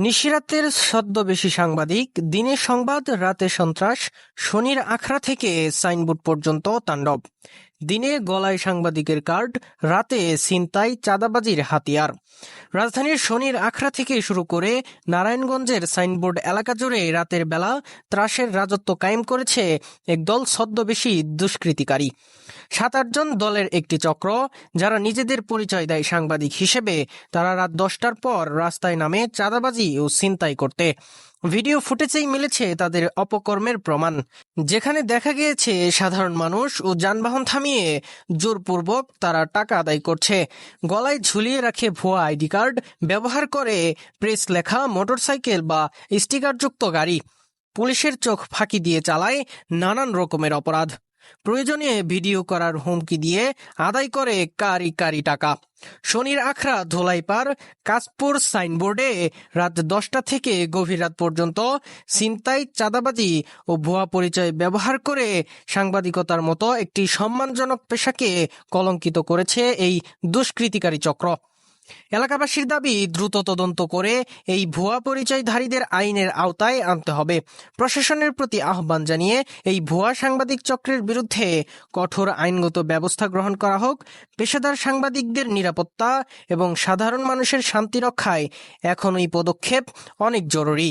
নিশিরাতের ছদ্মবেশী সাংবাদিক দিনের সংবাদ, রাতে সন্ত্রাস, শনির আখড়া থেকে সাইনবোর্ড পর্যন্ত তাণ্ডব। দিনে গলায় সাংবাদিকের কার্ড, রাতে ছিনতাই, চাঁদাবাজির হাতিয়ার। রাজধানীর শনির আখড়া থেকে শুরু করে নারায়ণগঞ্জের সাইনবোর্ড এলাকা জুড়ে রাতের বেলা ত্রাসের রাজত্ব কায়েম করেছে একদল ছদ্মবেশী দুষ্কৃতিকারী। সাত আটজন দলের একটি চক্র, যারা নিজেদের পরিচয় দেয় সাংবাদিক হিসেবে। তারা রাত দশটার পর রাস্তায় নামে চাঁদাবাজি ও ছিনতাই করতে। ভিডিও ফুটেজেই মিলেছে তাদের অপকর্মের প্রমাণ। যেখানে দেখা গিয়েছে, সাধারণ মানুষ ও যানবাহন থামিয়ে জোরপূর্বক তারা টাকা আদায় করছে। গলায় ঝুলিয়ে রাখে ভুয়া আইডি কার্ড, ব্যবহার করে প্রেস লেখা মোটরসাইকেল বা স্টিকারযুক্ত গাড়ি। পুলিশের চোখ ফাঁকি দিয়ে চালায় নানান রকমের অপরাধ। প্রয়োজনে ভিডিও করার হুমকি দিয়ে আদায় করে কারি কারি টাকা। শনির আখড়া ধোলাইপার কাশপুর সাইনবোর্ডে রাত দশটা থেকে গভীর রাত পর্যন্ত ছিনতাই, চাঁদাবাজি ও ভুয়া পরিচয় ব্যবহার করে সাংবাদিকতার মতো একটি সম্মানজনক পেশাকে কলঙ্কিত করেছে এই দুষ্কৃতিকারী চক্র। এলাকাবাসীর দাবি, দ্রুত তদন্ত করে এই ভুয়া পরিচয়ধারীদের আইনের আওতায় আনতে হবে। প্রশাসনের প্রতি আহ্বান জানিয়ে এই ভুয়া সাংবাদিক চক্রের বিরুদ্ধে কঠোর আইনগত ব্যবস্থা গ্রহণ করা হোক, পেশাদার সাংবাদিকদের নিরাপত্তা এবং সাধারণ মানুষের শান্তি রক্ষায় এখন এই পদক্ষেপ অনেক জরুরি।